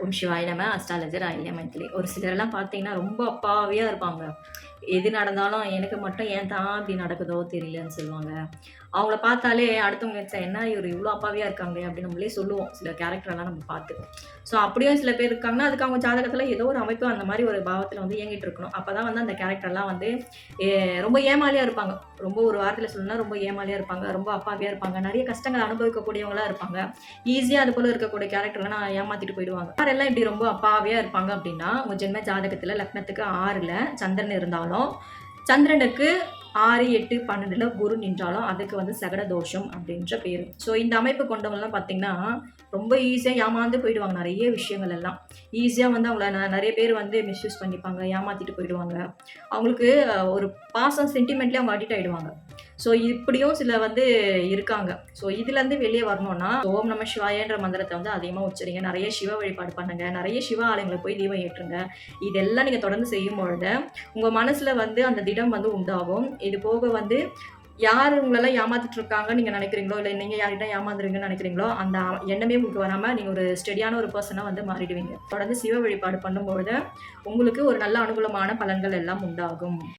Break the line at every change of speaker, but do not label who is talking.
ஓம் சிவாயிலம நம அஸ்ட்ராலஜர் ஐயா மைத்திலி. ஒரு சிலரெல்லாம் பார்த்தீங்கன்னா ரொம்ப அப்பாவியாக இருப்பாங்க. எது நடந்தாலும் எனக்கு மட்டும் ஏன் தான் அப்படி நடக்குதோ தெரியலன்னு சொல்லுவாங்க. அவங்கள பார்த்தாலே அடுத்தவங்க "ச்சே, என்ன இவர் இவ்வளோ அப்பாவியாக இருக்காங்க அப்படின்னு நம்மளே சொல்லுவோம். சில கேரக்டரெல்லாம் நம்ம பார்த்து. ஸோ அப்படியும் சில பேர் இருக்காங்கன்னா அதுக்கு அவங்க ஜாதகத்தில் ஏதோ ஒரு அமைப்பு அந்த மாதிரி ஒரு பாவத்தில் வந்து இயங்கிட்டு இருக்கணும். அப்போ தான் வந்து அந்த கேரக்டர்லாம் வந்து ஏ, ரொம்ப ஏமாலியாக இருப்பாங்க. ரொம்ப ஒரு வாரத்தில் சொல்லணும்னா ரொம்ப ஏமாலியாக இருப்பாங்க. ரொம்ப அப்பாவியாக இருப்பாங்க. நிறைய கஷ்டங்கள் அனுபவிக்கக்கூடியவங்களாக இருப்பாங்க. ஈஸியாக அது போல் இருக்கக்கூடிய கேரக்டர்லாம் ஏமாத்திட்டு போயிடுவாங்க. யாரெல்லாம் இப்படி ரொம்ப அப்பாவியாக இருப்பாங்க அப்படின்னா உங்கள் ஜென்ம ஜாதகத்தில் லக்னத்துக்கு ஆறில் சந்திரன் இருந்தாலும் சந்திரனுக்கு ஆறு எட்டு பன்னெண்டுல குரு நின்றாலும் அதுக்கு வந்து சகட தோஷம் அப்படின்ற பேர். ஸோ இந்த அமைப்பு கொண்டவங்கலாம் பார்த்தீங்கன்னா ரொம்ப ஈஸியாக ஏமாந்து போயிடுவாங்க நிறைய விஷயங்கள் எல்லாம். ஈஸியாக வந்து அவங்கள ந- நிறைய பேர் வந்து மிஸ்யூஸ் பண்ணிப்பாங்க ஏமாத்திட்டு போயிடுவாங்க. அவங்களுக்கு ஒரு பாசம் சென்டிமெண்ட்லேயே அவங்க அடிக்ட் ஆகிடுவாங்க ஸோ இப்படியும் சில வந்து இருக்காங்க. ஸோ இதுலேருந்து வெளியே வரணும்னா ஓம் நம சிவாயன்ற மந்திரத்தை வந்து அதிகமாக உச்சரிங்க. நிறைய சிவ வழிபாடு பண்ணுங்க. நிறைய சிவ ஆலயங்களை போய் தீபம் ஏற்றுங்க. இதெல்லாம் நீங்கள் தொடர்ந்து செய்யும் பொழுது உங்கள் மனசில் வந்து அந்த திடம் வந்து உண்டாகும். இது போக வந்து யார் உங்களெல்லாம் ஏமாத்திட்டு இருக்காங்க நீங்கள் நினைக்கிறீங்களோ இல்லை நீங்கள் யார்கிட்ட ஏமாந்துருங்கன்னு நினைக்கிறீங்களோ அந்த எண்ணமே உங்களுக்கு வராமல் நீங்கள் ஒரு ஸ்டெடியான ஒரு பர்சனாக வந்து மாறிடுவீங்க. தொடர்ந்து சிவ வழிபாடு பண்ணும்பொழுது உங்களுக்கு ஒரு நல்ல அனுகூலமான பலன்கள் எல்லாம் உண்டாகும்.